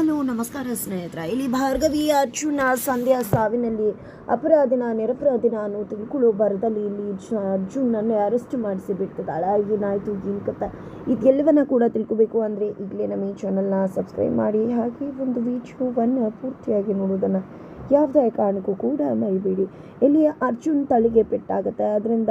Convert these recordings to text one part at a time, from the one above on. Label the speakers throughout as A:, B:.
A: Hello ನಮಸ್ಕಾರ ಸ್ನೇಹಿತರ, ಇಲ್ಲಿ ಭಾರ್ಗವಿ, ಅರ್ಜುನ, ಸಂಧ್ಯಾ, ಸಾವಿನಲ್ಲಿ ಅಪರಾಧಿನ ನಿರಪರಾಧಿನ ಅನ್ನೋ ತಿಳ್ಕೊಳ್ಳೋ ಬರದಲ್ಲಿ ಇಲ್ಲಿ ಅರ್ಜುನನ್ನೇ ಅರೆಸ್ಟ್ ಮಾಡಿಸಿ ಬಿಡ್ತಿದ್ದಾಳೆ ಏನಾಯಿತು ಏನು ಕಥ ಇದೆಲ್ಲವನ್ನ ಕೂಡ ತಿಳ್ಕೊಬೇಕು ಅಂದರೆ ಈಗಲೇ ನಮ್ಮ ಈ ಚಾನಲ್ನ ಸಬ್ಸ್ಕ್ರೈಬ್ ಮಾಡಿ. ಹಾಗೆ ಒಂದು ವಿಡಿಯೋವನ್ನು ಪೂರ್ತಿಯಾಗಿ ನೋಡೋದನ್ನು ಯಾವುದೇ ಕಾರಣಕ್ಕೂ ಕೂಡ ಮರಿಬೇಡಿ. ಇಲ್ಲಿ ಅರ್ಜುನ್ ತಲೆಗೆ ಪೆಟ್ಟಾಗುತ್ತೆ, ಅದರಿಂದ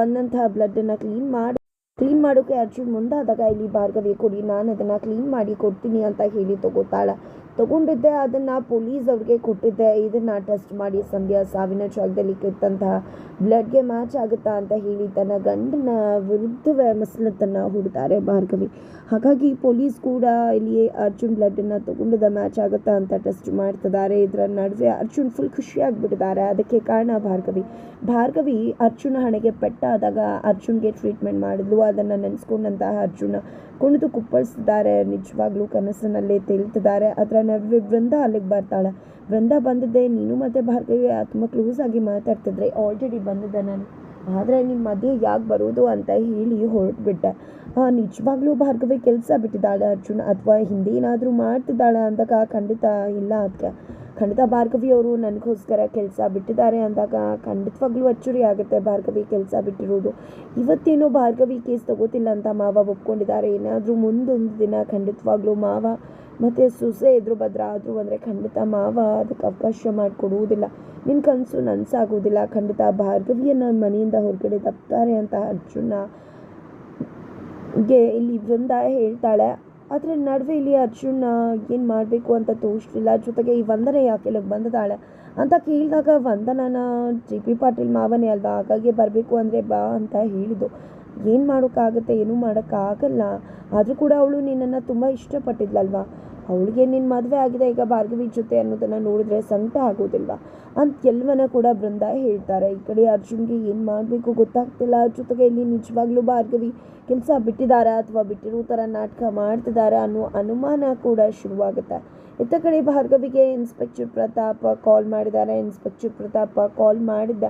A: ಬಂದಂತಹ ಬ್ಲಡ್ಡನ್ನು ಕ್ಲೀನ್ ಮಾಡಿ ಕ್ಲೀನ್ ಮಾಡೋಕೆ ಅರ್ಜುನ್ ಮುಂದಾದಾಗ ಇಲ್ಲಿ ಭಾರ್ಗವಿ ಕೊಡಿ, ನಾನು ಅದನ್ನು ಕ್ಲೀನ್ ಮಾಡಿ ಕೊಡ್ತೀನಿ ಅಂತ ಹೇಳಿ ತಗೋತಾಳೆ. ತಗೊಂಡಿದ್ದೆ, ಅದನ್ನು ಪೊಲೀಸ್ ಅವ್ರಿಗೆ ಕೊಟ್ಟಿದ್ದೆ. ಇದನ್ನು ಟೆಸ್ಟ್ ಮಾಡಿ ಸಂಧ್ಯಾ ಸಾವಿನ ಜಾಗದಲ್ಲಿ ಕೆಟ್ಟಂತಹ ಬ್ಲಡ್ಗೆ ಮ್ಯಾಚ್ ಆಗುತ್ತಾ ಅಂತ ಹೇಳಿ ತನ್ನ ಗಂಡನ ವಿರುದ್ಧವೇ ಮಸಲತ್ತನ್ನು ಹೂಡ್ತಾರೆ ಭಾರ್ಗವಿ. ಹಾಗಾಗಿ ಪೊಲೀಸ್ ಕೂಡ ಇಲ್ಲಿ ಅರ್ಜುನ್ ಬ್ಲಡ್ಡನ್ನು ತಗೊಂಡಿದ್ದ ಮ್ಯಾಚ್ ಆಗುತ್ತಾ ಅಂತ ಟೆಸ್ಟ್ ಮಾಡ್ತಿದ್ದಾರೆ. ಇದರ ನಡುವೆ ಅರ್ಜುನ್ ಫುಲ್ ಖುಷಿಯಾಗಿಬಿಟ್ಟಿದ್ದಾರೆ. ಅದಕ್ಕೆ ಕಾರಣ ಭಾರ್ಗವಿ. ಭಾರ್ಗವಿ ಅರ್ಜುನ ಹಣೆಗೆ ಪೆಟ್ಟಾದಾಗ ಅರ್ಜುನ್ಗೆ ಟ್ರೀಟ್ಮೆಂಟ್ ಮಾಡಿದ್ಲು. ಅದನ್ನು ನೆನೆಸ್ಕೊಂಡಂತಹ ಅರ್ಜುನ ಕುಣಿದು ಕುಪ್ಪಳಿಸಿದ್ದಾರೆ. ನಿಜವಾಗ್ಲೂ ಕನಸಿನಲ್ಲೇ ತೇಲ್ತಿದ್ದಾರೆ. ಅದರ ನಡುವೆ ವೃಂದ ಅಲ್ಲಿಗೆ ಬರ್ತಾಳೆ. ವೃಂದ ಬಂದಿದ್ದೆ, ನೀನು ಮತ್ತು ಭಾರ್ಗವಿ ತುಂಬ ಕ್ಲೋಸ್ ಆಗಿ ಮಾತಾಡ್ತಿದ್ರೆ ಆಲ್ರೆಡಿ ಬಂದಿದ್ದೆ ನಾನು. ಆದರೆ ನಿಮ್ಮ ಮದುವೆ ಯಾಕೆ ಬರೋದು ಅಂತ ಹೇಳಿ ಹೊರಟ್ಬಿಟ್ಟೆ. ನಿಜವಾಗ್ಲೂ ಭಾರ್ಗವಿ ಕೆಲಸ ಬಿಟ್ಟಿದ್ದಾಳೆ ಅರ್ಜುನ್ ಅಥವಾ ಹಿಂದೆ ಏನಾದರೂ ಮಾಡ್ತಿದ್ದಾಳೆ ಅಂದಾಗ ಖಂಡಿತ ಇಲ್ಲ ಅದಕ್ಕೆ ಖಂಡಿತ ಭಾರ್ಗವಿ ಅವರು ನನಗೋಸ್ಕರ ಕೆಲಸ ಬಿಟ್ಟಿದ್ದಾರೆ ಅಂದಾಗ ಖಂಡಿತವಾಗ್ಲೂ ಅಚ್ಚುರಿ ಆಗುತ್ತೆ ಭಾರ್ಗವಿ ಕೆಲಸ ಬಿಟ್ಟಿರೋದು. ಇವತ್ತೇನೋ ಭಾರ್ಗವಿ ಕೇಸ್ ತಗೋತಿಲ್ಲ ಅಂತ ಮಾವ ಒಪ್ಕೊಂಡಿದ್ದಾರೆ. ಏನಾದರೂ ಮುಂದೊಂದು ದಿನ ಖಂಡಿತವಾಗ್ಲೂ ಮಾವ ಮತ್ತು ಸೊಸೆ ಎದುರು ಭದ್ರ ಆದರೂ ಅಂದರೆ ಖಂಡಿತ ಮಾವ ಅದಕ್ಕೆ ಅವಕಾಶ ಮಾಡಿಕೊಡುವುದಿಲ್ಲ. ನಿನ್ನ ಕನಸು ನನಸಾಗೋದಿಲ್ಲ ಖಂಡಿತ ಭಾರ್ಗವಿಯನ್ನು ಮನೆಯಿಂದ ಹೊರಗಡೆ ತಪ್ತಾರೆ ಅಂತ ಅರ್ಜುನ ಗೆ ಇಲ್ಲಿ ವೃಂದ ಹೇಳ್ತಾಳೆ. ಆದರೆ ನಡುವೆ ಇಲ್ಲಿ ಅರ್ಜುನ ಏನು ಮಾಡಬೇಕು ಅಂತ ತೋರಿಸ್ಲಿಲ್ಲ ಜೊತೆಗೆ ಈ ವಂದನೆ ಯಾಕೆ ಇಲ್ಲಿಗೆ ಬಂದಿದ್ದಾಳೆ ಅಂತ ಕೇಳಿದಾಗ ವಂದನನ ಜಿ ಪಿ ಪಾಟೀಲ್ ಮಾವನೇ ಅಲ್ವಾ? ಹಾಗಾಗಿ ಬರಬೇಕು ಅಂದರೆ ಬಾ ಅಂತ ಹೇಳಿದ್ದು. ಏನು ಮಾಡೋಕ್ಕಾಗುತ್ತೆ, ಏನೂ ಮಾಡೋಕ್ಕಾಗಲ್ಲ. ಆದರೂ ಕೂಡ ಅವಳು ನಿನ್ನನ್ನು ತುಂಬ ಇಷ್ಟಪಟ್ಟಿದ್ಲಲ್ವಾ? ಅವಳಿಗೆ ನಿನ್ನ ಮದುವೆ ಆಗಿದೆ, ಈಗ ಭಾರ್ಗವಿ ಜೊತೆ ಅನ್ನೋದನ್ನು ನೋಡಿದ್ರೆ ಸಂಕಟ ಆಗೋದಿಲ್ವಾ? ಅಂತ ಎಲ್ಲವನ್ನ ಕೂಡ ಬೃಂದ ಹೇಳ್ತಾರೆ. ಈ ಕಡೆ ಅರ್ಜುನ್ಗೆ ಏನು ಮಾಡಬೇಕು ಗೊತ್ತಾಗ್ತಿಲ್ಲ. ಜೊತೆಗೆ ಇಲ್ಲಿ ನಿಜವಾಗ್ಲೂ ಭಾರ್ಗವಿ ಕೆಲಸ ಬಿಟ್ಟಿದ್ದಾರೆ ಅಥವಾ ಬಿಟ್ಟಿರೋ ಥರ ನಾಟಕ ಮಾಡ್ತಿದ್ದಾರೆ ಅನ್ನೋ ಅನುಮಾನ ಕೂಡ ಶುರುವಾಗುತ್ತೆ. ಇತ್ತ ಕಡೆ ಭಾರ್ಗವಿಗೆ ಇನ್ಸ್ಪೆಕ್ಟರ್ ಪ್ರತಾಪ್ ಕಾಲ್ ಮಾಡಿದ್ದಾರೆ. ಇನ್ಸ್ಪೆಕ್ಟರ್ ಪ್ರತಾಪ್ ಕಾಲ್ ಮಾಡಿದ್ದ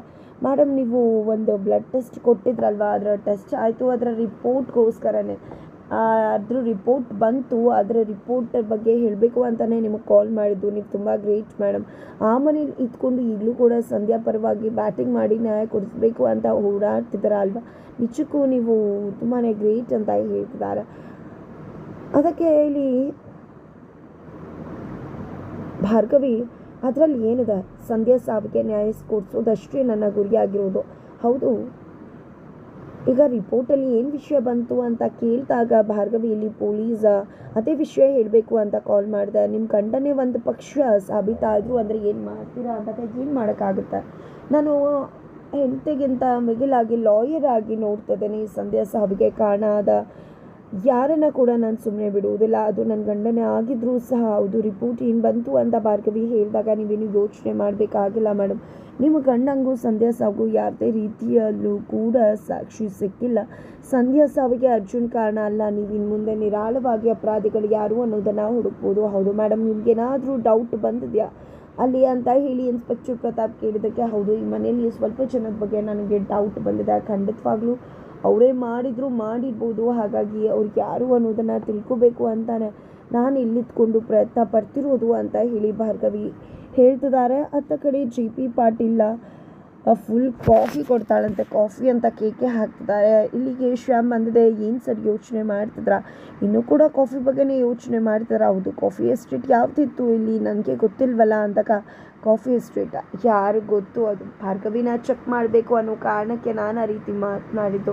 A: ಮೇಡಮ್ ನೀವು ಒಂದು ಬ್ಲಡ್ ಟೆಸ್ಟ್ ಕೊಟ್ಟಿದ್ರಲ್ವಾ? ಅದರ ಟೆಸ್ಟ್ ಆಯಿತು. ಅದರ ರಿಪೋರ್ಟ್ಗೋಸ್ಕರನೇ ಅದ್ರ ರಿಪೋರ್ಟ್ ಬಂತು ಅದರ ರಿಪೋರ್ಟ್ ಬಗ್ಗೆ ಹೇಳಬೇಕು ಅಂತಲೇ ನಿಮಗೆ ಕಾಲ್ ಮಾಡಿದ್ದು. ನೀವು ತುಂಬ ಗ್ರೇಟ್ ಮೇಡಮ್ ಆ ಮನೇಲಿ ಇದ್ಕೊಂಡು ಈಗಲೂ ಕೂಡ ಸಂಧ್ಯಾ ಪರವಾಗಿ ಬ್ಯಾಟಿಂಗ್ ಮಾಡಿ ನ್ಯಾಯ ಕೊಡಿಸ್ಬೇಕು ಅಂತ ಓಡಾಡ್ತಿದ್ದಾರೆ ಅಲ್ವಾ? ನಿಜಕ್ಕೂ ನೀವು ತುಂಬಾ ಗ್ರೇಟ್ ಅಂತ ಹೇಳ್ತಿದ್ದಾರೆ ಅದಕ್ಕೆ ಇಲ್ಲಿ ಭಾರ್ಗವಿ, ಅದರಲ್ಲಿ ಏನಿದೆ? ಸಂಧ್ಯಾ ಸಾವಿಗೆ ನ್ಯಾಯ ಕೊಡಿಸೋದಷ್ಟೇ ನನ್ನ ಗುರಿಯಾಗಿರೋದು ಹೌದು. ಈಗ ರಿಪೋರ್ಟಲ್ಲಿ ಏನು ವಿಷಯ ಬಂತು ಅಂತ ಕೇಳಿದಾಗ ಭಾರ್ಗವಿ ಇಲ್ಲಿ ಪೊಲೀಸ್ ಅದೇ ವಿಷಯ ಹೇಳಬೇಕು ಅಂತ ಕಾಲ್ ಮಾಡಿದೆ. ನಿಮ್ಮ ಗಂಡನೇ ಒಂದು ಪಕ್ಷ ಸಾಬೀತಾದ್ರು ಅಂದರೆ ಏನು ಮಾಡ್ತೀರಾ ಅಂತ ಏನು ಮಾಡೋಕ್ಕಾಗುತ್ತೆ? ನಾನು ಹೆಂಡತಿಗಿಂತ ಮಿಗಿಲಾಗಿ ಲಾಯರ್ ಆಗಿ ನೋಡ್ತಿದ್ದೇನೆ. ಈ ಸಂಧ್ಯಾ ಸಾವಿಗೆ ಕಾರಣ ಆದ ಯಾರನ್ನ ಕೂಡ ನಾನು ಸುಮ್ಮನೆ ಬಿಡುವುದಿಲ್ಲ. ಅದು ನನ್ನ ಗಂಡನೇ ಆಗಿದ್ರೂ ಸಹ ಹೌದು. ರಿಪೋರ್ಟ್ ಏನು ಬಂತು ಅಂತ ಭಾರ್ಗವಿ ಹೇಳಿದಾಗ ನೀವೇನು ಯೋಚನೆ ಮಾಡಬೇಕಾಗಿಲ್ಲ ಮೇಡಮ್ ನಿಮ್ಮ ಗಂಡಂಗೂ ಸಂಧ್ಯಾ ಸಾವು ಯಾವುದೇ ರೀತಿಯಲ್ಲೂ ಕೂಡ ಸಾಕ್ಷಿ ಸಿಕ್ಕಿಲ್ಲ. ಸಂಧ್ಯಾ ಸಾವಿಗೆ ಅರ್ಜುನ್ ಕಾರಣ ಅಲ್ಲ. ನೀವು ಇನ್ನು ಮುಂದೆ ನಿರಾಳವಾಗಿ ಅಪರಾಧಿಗಳು ಯಾರು ಅನ್ನೋದನ್ನು ಹುಡುಕ್ಬೋದು. ಹೌದು ಮೇಡಮ್ ನಿಮ್ಗೇನಾದರೂ ಡೌಟ್ ಬಂದಿದೆಯಾ? ಅಲ್ಲಿ ಅಂತ ಹೇಳಿ ಇನ್ಸ್ಪೆಕ್ಟರ್ ಪ್ರತಾಪ್ ಕೇಳಿದ್ದಕ್ಕೆ ಹೌದು. ಈ ಮನೆಯಲ್ಲಿ ಸ್ವಲ್ಪ ಜನದ ಬಗ್ಗೆ ನನಗೆ ಡೌಟ್ ಬಂದಿದೆ. ಖಂಡಿತವಾಗ್ಲೂ ಅವರೇ ಮಾಡಿದ್ರು, ಮಾಡಿರ್ಬೋದು. ಹಾಗಾಗಿ ಅವ್ರಿಗೆ ಯಾರು ಅನ್ನೋದನ್ನು ತಿಳ್ಕೊಬೇಕು ಅಂತಾನೆ ನಾನು ಇಲ್ಲಿದ್ಕೊಂಡು ಪ್ರಯತ್ನ ಪಡ್ತಿರೋದು ಅಂತ ಹೇಳಿ ಭಾರ್ಗವಿ ಹೇಳ್ತಿದ್ದಾರೆ ಅತ್ತ ಕಡೆ G P Patil full coffee ಕೊಡ್ತಾಳಂತೆ. Coffee ಅಂತ ಕೇಕೆ ಹಾಕ್ತಿದ್ದಾರೆ ಇಲ್ಲಿಗೆ ಶ್ಯಾಮ್ ಬಂದಿದೆ. ಏನು ಸರ್ ಯೋಚನೆ ಮಾಡ್ತಿದ್ರ? ಇನ್ನೂ ಕೂಡ ಕಾಫಿ ಬಗ್ಗೆನೇ ಯೋಚನೆ ಮಾಡ್ತಿದ್ರ? ಹೌದು ಕಾಫಿ ಎಸ್ಟೇಟ್ ಯಾವ್ದಿತ್ತು ಇಲ್ಲಿ? ನನಗೆ ಗೊತ್ತಿಲ್ವಲ್ಲ ಅಂದಾಗ ಕಾಫಿ ಸ್ಟ್ರೀಟ್ ಯಾರು ಗೊತ್ತು ಅದು? ಭಾರ್ಗವಿನ ಚೆಕ್ ಮಾಡಬೇಕು ಅನ್ನೋ ಕಾರಣಕ್ಕೆ ನಾನು ಆ ರೀತಿ ಮಾತನಾಡಿದ್ದು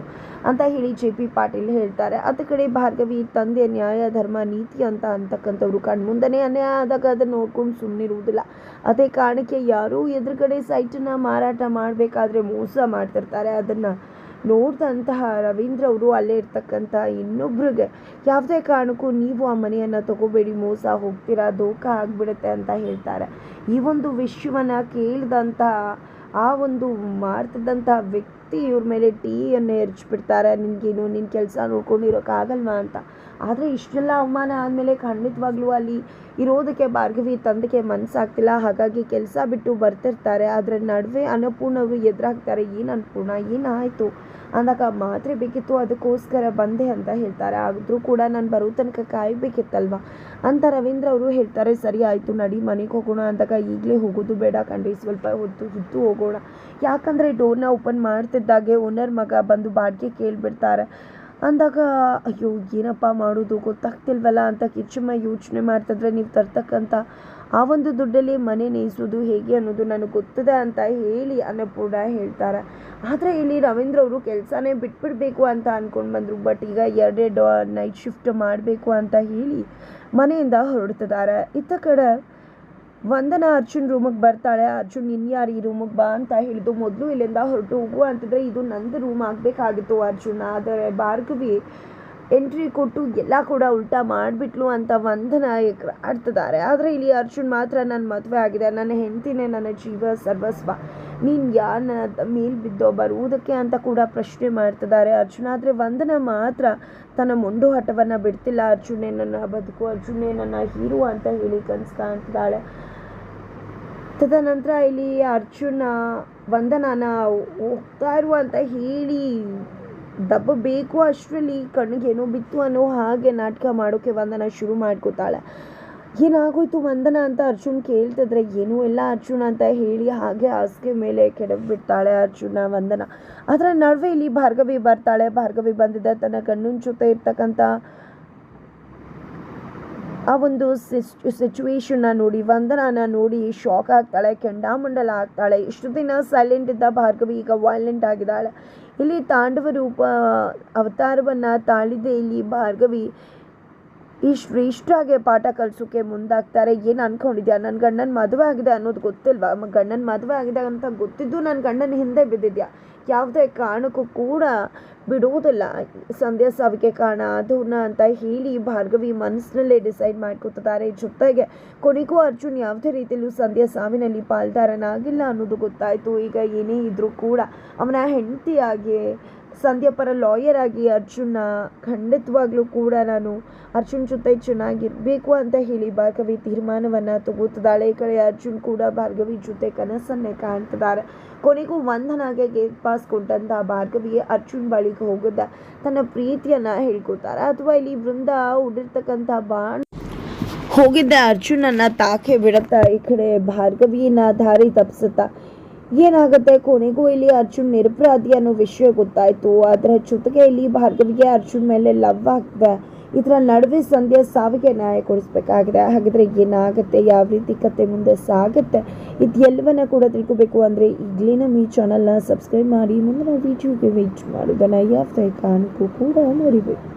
A: ಅಂತ ಹೇಳಿ ಜೆ ಪಿ ಪಾಟೀಲ್ ಹೇಳ್ತಾರೆ. ಅದ ಕಡೆ ಭಾರ್ಗವಿ ತಂದೆ ನ್ಯಾಯ, ಧರ್ಮ, ನೀತಿ ಅಂತ ಅಂತಕ್ಕಂಥವ್ರು ಕಣ್ಮುಂದನೇ ಅನ್ಯಾಯ ಆದಾಗ ಅದನ್ನು ನೋಡ್ಕೊಂಡು ಸುಮ್ಮನಿರುವುದಿಲ್ಲ ಅದೇ ಕಾರಣಕ್ಕೆ ಯಾರೂ ಎದುರುಗಡೆ ಸೈಟನ್ನು ಮಾರಾಟ ಮಾಡಬೇಕಾದ್ರೆ ಮೋಸ ಮಾಡ್ತಿರ್ತಾರೆ. ಅದನ್ನು ನೋಡಿದಂತಹ ರವೀಂದ್ರ ಅವರು ಅಲ್ಲೇ ಇರ್ತಕ್ಕಂಥ ಇನ್ನೊಬ್ರಿಗೆ ಯಾವುದೇ ಕಾರಣಕ್ಕೂ ನೀವು ಆ ಮನೆಯನ್ನು ತಗೋಬೇಡಿ, ಮೋಸ ಹೋಗ್ತೀರಾ, ದೋಖ ಆಗಿಬಿಡುತ್ತೆ ಅಂತ ಹೇಳ್ತಾರೆ. ಈ ಒಂದು ವಿಷಯವನ್ನು ಕೇಳಿದಂತಹ ಆ ಒಂದು ಮಾಡ್ತಿದ್ದಂಥ ವ್ಯಕ್ತಿ ಇವ್ರ ಮೇಲೆ ಟೀಯನ್ನು ಎರಚಿಬಿಡ್ತಾರೆ. ನಿನಗೇನು ನಿನ್ನ ಕೆಲಸ ನೋಡ್ಕೊಂಡಿರೋಕ್ಕಾಗಲ್ವಾ ಅಂತ. ಆದರೆ ಇಷ್ಟೆಲ್ಲ ಅವಮಾನ ಆದಮೇಲೆ ಖಂಡಿತವಾಗ್ಲೂ ಅಲ್ಲಿ ಇರೋದಕ್ಕೆ, ಭಾರ್ಗವಿ ತಂದಕ್ಕೆ ಮನಸ್ಸಾಗ್ತಿಲ್ಲ ಹಾಗಾಗಿ ಕೆಲಸ ಬಿಟ್ಟು ಬರ್ತಿರ್ತಾರೆ. ಅದರ ನಡುವೆ ಅನ್ನಪೂರ್ಣ ಅವರು ಎದುರಾಗ್ತಾರೆ. ಏನು ಅನ್ನಪೂರ್ಣ? ಏನಾಯಿತು ಅಂದಾಗ ಮಾತ್ರೆ ಬೇಕಿತ್ತು, ಅದಕ್ಕೋಸ್ಕರ ಬಂದೆ ಅಂತ ಹೇಳ್ತಾರೆ. ಆದರೂ ಕೂಡ ನಾನು ಬರೋ ತನಕ ಕಾಯಬೇಕಿತ್ತಲ್ವ? ಅಂತ ರವೀಂದ್ರ ಅವರು ಹೇಳ್ತಾರೆ. ಸರಿ ಆಯಿತು, ನಡಿ ಮನೆಗೆ ಹೋಗೋಣ ಅಂದಾಗ ಈಗಲೇ ಹೋಗೋದು ಬೇಡ ಕಣ್ರಿ. ಸ್ವಲ್ಪ ಹೊತ್ತು ಇದ್ದು ಹೋಗೋಣ. ಯಾಕಂದರೆ ಡೋರ್ನ ಓಪನ್ ಮಾಡ್ತಿದ್ದಾಗೆ ಓನರ್ ಮಗ ಬಂದು ಬಾಡಿಗೆ ಕೇಳಿಬಿಡ್ತಾರೆ. ಅಂದಾಗ, ಅಯ್ಯೋ, ಏನಪ್ಪ ಮಾಡೋದು ಗೊತ್ತಾಗ್ತಿಲ್ವಲ್ಲ? ಅಂತ ಕಿಚ್ಚಮ್ಮ ಯೋಚನೆ ಮಾಡ್ತಿದ್ರೆ ನೀವು ತರ್ತಕ್ಕಂಥ ಆ ಒಂದು ದುಡ್ಡಲ್ಲಿ ಮನೆ ನೇಯಿಸೋದು ಹೇಗೆ ಅನ್ನೋದು ನನಗೆ ಗೊತ್ತಿದೆ ಅಂತ ಹೇಳಿ ಅನ್ನಪೂರ್ಣ ಹೇಳ್ತಾರೆ. ಆದರೆ ಇಲ್ಲಿ ರವೀಂದ್ರ ಅವರು ಕೆಲಸನೇ ಬಿಟ್ಬಿಡಬೇಕು ಅಂತ ಅಂದ್ಕೊಂಡು ಬಂದರು. ಬಟ್ ಈಗ ಎರಡೆರಡು ನೈಟ್ ಶಿಫ್ಟ್ ಮಾಡಬೇಕು ಅಂತ ಹೇಳಿ ಮನೆಯಿಂದ ಹೊರಡ್ತಿದ್ದಾರೆ. ಇತ್ತ ಕಡೆ ವಂದನ ಅರ್ಜುನ್ ರೂಮಿಗೆ ಬರ್ತಾಳೆ. ಅರ್ಜುನ್ ಇನ್ಯಾರು ಈ ರೂಮಿಗೆ ಬಾ ಅಂತ ಹೇಳಿದ್ದು. ಮೊದಲು ಇಲ್ಲಿಂದ ಹೊರಟು ಹೋಗು ಅಂತಿದ್ರೆ ಇದು ನಂದು ರೂಮ್ ಆಗಬೇಕಾಗಿತ್ತು ಅರ್ಜುನ್. ಆದರೆ ಭಾರ್ಗವಿ ಎಂಟ್ರಿ ಕೊಟ್ಟು ಎಲ್ಲ ಕೂಡ ಉಲ್ಟಾ ಮಾಡಿಬಿಟ್ಲು ಅಂತ ವಂದನ ಆಡ್ತಿದ್ದಾರೆ ಆದರೆ ಇಲ್ಲಿ ಅರ್ಜುನ್ ಮಾತ್ರ ನನ್ನ ಮದುವೆ ಆಗಿದೆ. ನನ್ನ ಹೆಂಡತಿನೇ ನನ್ನ ಜೀವ ಸರ್ವಸ್ವ. ನೀನು ಯಾರು ನನ್ನ ಮೇಲೆ ಬಿದ್ದೋ ಬರುವುದಕ್ಕೆ ಅಂತ ಕೂಡ ಪ್ರಶ್ನೆ ಮಾಡ್ತಿದ್ದಾರೆ. ಅರ್ಜುನ, ಆದರೆ ವಂದನ ಮಾತ್ರ ತನ್ನ ಮುಂಡು ಹಠವನ್ನು ಬಿಡ್ತಿಲ್ಲ. ಅರ್ಜುನೇ ನನ್ನ ಬದುಕು, ಅರ್ಜುನೇ ನನ್ನ ಹೀರೋ ಅಂತ ಹೇಳಿ ಕನ್ಸು ಕಾಣ್ತಿದ್ದಾಳೆ ತದನಂತರ ಇಲ್ಲಿ ಅರ್ಜುನ ವಂದನಾನ ಹೋಗ್ತಾ ಇರುವಂತ ಹೇಳಿ ದಬ್ಬಬೇಕು ಅಷ್ಟರಲ್ಲಿ ಕಣ್ಣಿಗೆ ಏನೋ ಬಿತ್ತು ಅನ್ನೋ ಹಾಗೆ ನಾಟಕ ಮಾಡೋಕ್ಕೆ ವಂದನ ಶುರು ಮಾಡ್ಕೋತಾಳೆ. ಏನಾಗೋಯ್ತು? ವಂದನ ಅಂತ ಅರ್ಜುನ್ ಕೇಳ್ತಿದ್ರೆ, ಏನೂ ಇಲ್ಲ ಅರ್ಜುನ ಅಂತ ಹೇಳಿ ಹಾಗೆ ಹಾಸಿಗೆ ಮೇಲೆ ಕೆಡವಿಬಿಡ್ತಾಳೆ ಅರ್ಜುನ, ವಂದನ. ಅದರ ನಡುವೆ ಇಲ್ಲಿ ಭಾರ್ಗವಿ ಬರ್ತಾಳೆ. ಭಾರ್ಗವಿ ಬಂದಿದ್ದ ತನ್ನ ಗಂಡನ ಜೊತೆ ಇರ್ತಕ್ಕಂಥ ಆ ಒಂದು ಸಿಚುವೇಶನ್ನ ನೋಡಿ, ವಂದನಾನ ನೋಡಿ ಶಾಕ್ ಆಗ್ತಾಳೆ, ಕೆಂಡಾಮಂಡಲ ಆಗ್ತಾಳೆ. ಇಷ್ಟು ದಿನ ಸೈಲೆಂಟ್ ಇದ್ದ ಭಾರ್ಗವಿ ಈಗ ವೈಲೆಂಟ್ ಆಗಿದ್ದಾಳೆ. ಇಲ್ಲಿ ತಾಂಡವ ರೂಪ, ಅವತಾರವನ್ನು ತಾಳಿದೆ ಇಲ್ಲಿ ಭಾರ್ಗವಿ. ಈ ಇಷ್ಟಾಗೆ ಪಾಠ ಕಲ್ಸೋಕ್ಕೆ ಮುಂದಾಗ್ತಾರೆ. ಏನು ಅನ್ಕೊಂಡಿದ್ಯಾ? ನನ್ನ ಗಂಡನ ಮದುವೆ ಆಗಿದೆ ಅನ್ನೋದು ಗೊತ್ತಿಲ್ವಾ? ಗಂಡನ ಮದುವೆ ಆಗಿದೆ ಅಂತ ಗೊತ್ತಿದ್ದು ನನ್ನ ಗಂಡನ ಹಿಂದೆ ಬಿದ್ದಿದ್ಯಾ? ಯಾವುದೇ ಕಾರಣಕ್ಕೂ ಕೂಡ ಬಿಡುವುದಿಲ್ಲ ಸಂಧ್ಯಾ ಸಾವಿಗೆ ಕಾರಣ ಅದನ್ನ ಅಂತ ಹೇಳಿ ಭಾರ್ಗವಿ ಮನಸ್ಸಿನಲ್ಲೇ ಡಿಸೈಡ್ ಮಾಡ್ಕೊತಿದ್ದಾರೆ. ಜೊತೆಗೆ ಕೊನೆಗೂ ಅರ್ಜುನ್ ಯಾವುದೇ ರೀತಿಯಲ್ಲೂ ಸಂಧ್ಯಾ ಸಾವಿನಲ್ಲಿ ಪಾಲ್ದಾರನಾಗಿಲ್ಲ ಅನ್ನೋದು ಗೊತ್ತಾಯಿತು. ಈಗ ಏನೇ ಇದ್ರೂ ಕೂಡ ಅವನ ಹೆಂಡತಿಯಾಗಿ ಸಂಧ್ಯಾ ಪರ ಲಾಯರ್ ಆಗಿ ಅರ್ಜುನ್ನ ಖಂಡಿತವಾಗ್ಲೂ ಕೂಡ ನಾನು ಅರ್ಜುನ್ ಜೊತೆ ಚೆನ್ನಾಗಿರ್ಬೇಕು ಅಂತ ಹೇಳಿ ಭಾರ್ಗವಿ ತೀರ್ಮಾನವನ್ನು ತಗೋತಿದ್ದಾಳೆ. ಈ ಕಡೆ ಅರ್ಜುನ್ ಕೂಡ ಭಾರ್ಗವಿ ಜೊತೆ ಕನಸನ್ನೇ ಕಾಣ್ತಿದ್ದಾರೆ. ಕೊನೆಗೂ ವಂದನಾಗೆ ಗೇಟ್ ಪಾಸ್ ಕೊಟ್ಟಂತ ಭಾರ್ಗವಿಗೆ ಅರ್ಜುನ್ ಬಳಿಗೆ ಹೋಗುತ್ತ ತನ್ನ ಪ್ರೀತಿಯನ್ನ ಹೇಳ್ಕೊತಾರೆ ಅಥವಾ ಇಲ್ಲಿ ವೃಂದ ಉಡಿರ್ತಕ್ಕಂಥ ಬಾಣ ಹೋಗಿದ್ದ ಅರ್ಜುನನ್ನ ತಾಕೆ ಬಿಡತ್ತ ಈ ಕಡೆ ಭಾರ್ಗವಿಯನ್ನ ದಾರಿ ತಪ್ಪಿಸುತ್ತಾ ಏನಾಗುತ್ತೆ? ಕೊನೆಗೂ ಇಲ್ಲಿ ಅರ್ಜುನ್ ನಿರಪರಾಧಿ ಅನ್ನೋ ವಿಷಯ ಗೊತ್ತಾಯಿತು. ಅದರ ಜೊತೆಗೆ ಇಲ್ಲಿ ಭಾರ್ಗವಿಗೆ ಅರ್ಜುನ್ ಮೇಲೆ ಲವ್ ಆಗ್ತದೆ. ಇದರ ನಡುವೆ ಸಂಧ್ಯಾ ಸಾವಿಗೆ ನ್ಯಾಯ ಕೊಡಿಸ್ಬೇಕಾಗಿದೆ. ಹಾಗಿದ್ರೆ ಏನಾಗುತ್ತೆ? ಯಾವ ರೀತಿ ಕತೆ ಮುಂದೆ ಸಾಗುತ್ತೆ? ಇದೆಲ್ಲವನ್ನ ಕೂಡ ತಿಳ್ಕೊಬೇಕು ಅಂದರೆ ಈಗಲೇ ನಮ್ಮ ಈ ಚಾನಲ್ನ ಸಬ್ಸ್ಕ್ರೈಬ್ ಮಾಡಿ. ಮುಂದಿನ ವೀಡಿಯೋಗೆ ವೆಯ್ಟ್ ಮಾಡೋದನ್ನು ಯಾವುದೇ ಕಾರಣಕ್ಕೂ ಕೂಡ ಮರಿಬೇಕು